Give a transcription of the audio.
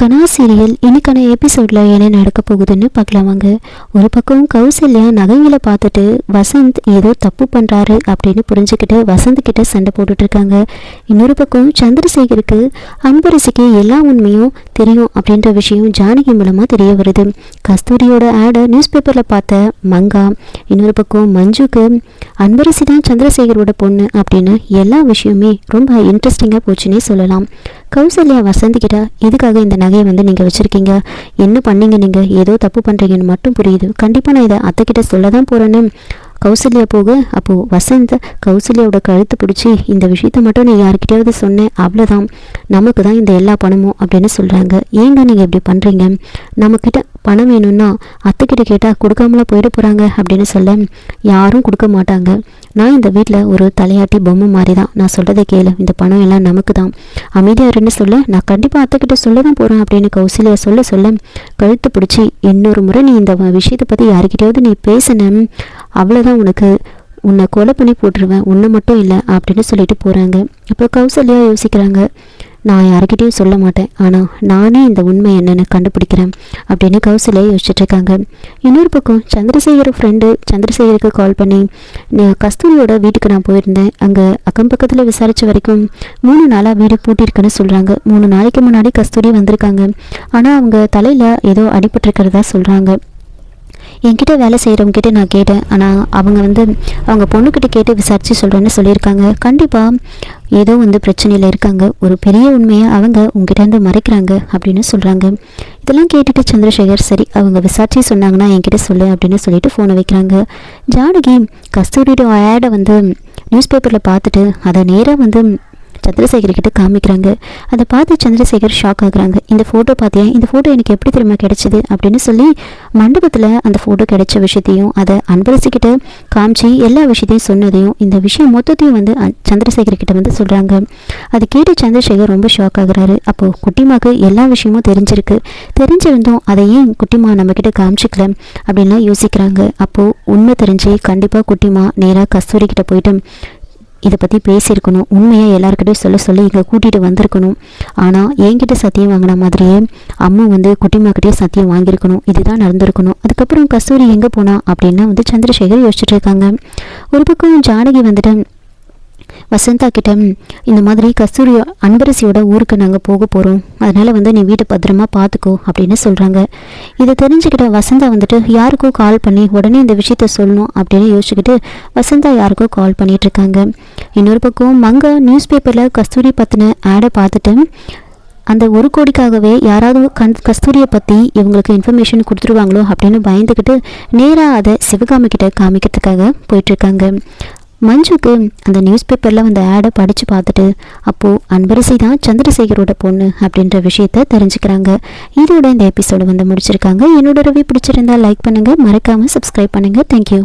கனா serial இன்னைக்கான எபிசோடில் என்ன நடக்க போகுதுன்னு பார்க்கலாமாங்க ஒரு பக்கம் கௌசல்யா நகைங்களை பார்த்துட்டு வசந்த் ஏதோ தப்பு பண்ணுறாரு அப்படின்னு புரிஞ்சுக்கிட்டு வசந்த் கிட்ட சண்டை போட்டுட்டு இருக்காங்க. இன்னொரு பக்கம் சந்திரசேகருக்கு அன்பரசிக்கு எல்லா உண்மையும் தெரியும் அப்படின்ற விஷயம் ஜானகி மூலமாக தெரிய வருது. கஸ்தூரியோட ஆடை நியூஸ் பேப்பரில் பார்த்த மங்கா. இன்னொரு பக்கம் மஞ்சுக்கு அன்பரசி தான் சந்திரசேகரோட பொண்ணு அப்படின்னு எல்லா விஷயமே ரொம்ப இன்ட்ரெஸ்டிங்காக போச்சுன்னே சொல்லலாம். கௌசல்யா வசந்தி கிட்ட எதுக்காக இந்த நகையை வந்து நீங்கள் வச்சுருக்கீங்க? என்ன பண்ணீங்க நீங்கள் ஏதோ தப்பு பண்ணுறீங்கன்னு மட்டும் புரியுது. கண்டிப்பாக நான் இதை அத்தைக்கிட்ட சொல்ல தான் போகிறேன்னு கௌசல்யா போக. அப்போது வசந்த் கௌசல்யாவோட கழுத்து பிடிச்சி இந்த விஷயத்த மட்டும் நீ யாருக்கிட்டையாவது சொன்னேன். அவ்வளோதான் நமக்கு தான் இந்த எல்லா பணமும் அப்படின்னு சொல்கிறாங்க ஏங்க நீங்கள் இப்படி பண்ணுறீங்க நம்மக்கிட்ட பணம் வேணும்னா அத்தைக்கிட்ட கேட்டால் கொடுக்காமலாம் போயிட போகிறாங்க அப்படின்னு சொல்ல யாரும் கொடுக்க மாட்டாங்க. நான் இந்த வீட்டில் ஒரு தலையாட்டி பொம்மை மாதிரி தான் நான் சொல்கிறத கேளு. இந்த பணம் எல்லாம் நமக்கு தான் அமைதியாக இருன்னு சொல்ல நான் கண்டிப்பாக அத்தைக்கிட்ட சொல்ல தான் போகிறேன் அப்படின்னு கௌசல்யா சொல்ல சொல்ல கழுத்து பிடிச்சி இன்னொரு முறை நீ இந்த விஷயத்தை பற்றி யாருக்கிட்டையாவது நீ பேசின அவ்வளோதான் உனக்கு. உன்னை கொலை பண்ணி போட்டுருவேன். உன்னை மட்டும் இல்லை அப்படின்னு சொல்லிட்டு போகிறாங்க இப்போ கௌசல்யா யோசிக்கிறாங்க நான் யாருக்கிட்டையும் சொல்ல மாட்டேன். ஆனால் நானே இந்த உண்மை என்னென்னு கண்டுபிடிக்கிறேன் அப்படின்னு கௌசல்யா யோசிச்சுட்டு இருக்காங்க இன்னொரு பக்கம் சந்திரசேகர் ஃப்ரெண்டு சந்திரசேகருக்கு கால் பண்ணி கஸ்தூரியோட வீட்டுக்கு நான் போயிருந்தேன். அங்கே அக்கம் பக்கத்தில் விசாரித்த வரைக்கும் மூணு நாளாக வீடு பூட்டியிருக்குன்னு சொல்கிறாங்க மூணு நாளைக்கு முன்னாடி கஸ்தூரி வந்திருக்காங்க. ஆனால் அவங்க தலையில் ஏதோ அடிபட்டிருக்கிறதா சொல்கிறாங்க என்கிட்ட வேலை செய்கிறவங்ககிட்ட நான் கேட்டேன். ஆனால் அவங்க வந்து அவங்க பொண்ணுக்கிட்ட கேட்டு விசாரித்து சொல்கிறேன்னு சொல்லியிருக்காங்க. கண்டிப்பாக ஏதோ வந்து பிரச்சனையில் இருக்காங்க. ஒரு பெரிய உண்மையை அவங்க உங்ககிட்டருந்து மறைக்கிறாங்க அப்படின்னு சொல்கிறாங்க இதெல்லாம் கேட்டுட்டு சந்திரசேகர் சரி அவங்க விசாரிச்சு சொன்னாங்கன்னா என்கிட்ட சொல்லு அப்படின்னு சொல்லிட்டு ஃபோனை வைக்கிறாங்க. ஜானகி கஸ்தூரியோட ஆடை வந்து நியூஸ் பேப்பரில் பார்த்துட்டு அதை நேராக வந்து சந்திரசேகர் கிட்ட காமிக்கிறாங்க. அதை பார்த்து சந்திரசேகர் ஷாக் ஆகுறாங்க. இந்த ஃபோட்டோ பார்த்தியா? இந்த ஃபோட்டோ எனக்கு எப்படி திரும்ப கிடைச்சிது? அப்படின்னு சொல்லி மண்டபத்தில் அந்த ஃபோட்டோ கிடைச்ச விஷயத்தையும் அதை அன்பரசிக்கிட்ட காமிச்சு எல்லா விஷயத்தையும் சொன்னதையும் இந்த விஷயம் மொத்தத்தையும் வந்து அ- சந்திரசேகர் கிட்ட வந்து சொல்கிறாங்க அது கேட்டு சந்திரசேகர் ரொம்ப ஷாக் ஆகுறாரு. அப்போது குட்டிமாக்கு எல்லா விஷயமும் தெரிஞ்சிருக்கு. தெரிஞ்சிருந்தும் அதை ஏன் குட்டிமா நம்மக்கிட்ட காமிச்சிக்கல? அப்படின்லாம் யோசிக்கிறாங்க. அப்போது உண்மை தெரிஞ்சு கண்டிப்பாக குட்டிமா நேராக கஸ்தூரி கிட்ட போயிட்டு இதை பற்றி பேசியிருக்கணும். உண்மையாக எல்லாருக்கிட்டையும் சொல்ல சொல்லி இங்கே கூட்டிகிட்டு வந்திருக்கணும். ஆனால் என்கிட்ட சத்தியம் வாங்கின மாதிரியே அம்மா வந்து குட்டிமாக்கிட்டே சத்தியம் வாங்கியிருக்கணும். இதுதான் நடந்திருக்கணும். அதுக்கப்புறம் கஸ்தூரி எங்கே போனா? அப்படின்னா வந்து சந்திரசேகர் யோசிச்சுட்டு இருக்காங்க. ஒரு பக்கம் ஜானகி வந்துட்டு வசந்தா கிட்ட இந்த மாதிரி கஸ்தூரி அன்பரசியோட ஊருக்கு நாங்கள் போக போகிறோம் அதனால் வந்து நீ வீட்டை பத்திரமா பார்த்துக்கோ அப்படின்னு சொல்கிறாங்க இதை தெரிஞ்சுக்கிட்ட வசந்தா வந்துட்டு யாருக்கோ கால் பண்ணி உடனே இந்த விஷயத்த சொல்லணும் அப்படின்னு யோசிச்சுக்கிட்டு வசந்தா யாருக்கோ கால் பண்ணிட்டு இருக்காங்க. இன்னொரு பக்கம் மங்க நியூஸ் பேப்பரில் கஸ்தூரி பற்றின ஆடை பார்த்துட்டு அந்த ஒரு கோடிக்காகவே யாராவது கண் கஸ்தூரியை பற்றி இவங்களுக்கு இன்ஃபர்மேஷன் கொடுத்துருவாங்களோ அப்படின்னு பயந்துக்கிட்டு நேராக அதை சிவகாமி கிட்ட காமிக்கிறதுக்காக போயிட்டுருக்காங்க மஞ்சுக்கு அந்த நியூஸ் பேப்பரில் வந்த ஆடை படித்து பார்த்துட்டு அப்போது அன்பரசி தான் சந்திரசேகரோட பொண்ணு அப்படின்ற விஷயத்த தெரிஞ்சுக்கிறாங்க. இதோட இந்த எபிசோடு வந்து முடிச்சிருக்காங்க. என்னோட ரவி பிடிச்சிருந்தா லைக் பண்ணுங்கள் மறக்காமல் சப்ஸ்கிரைப் பண்ணுங்கள் தேங்க்யூ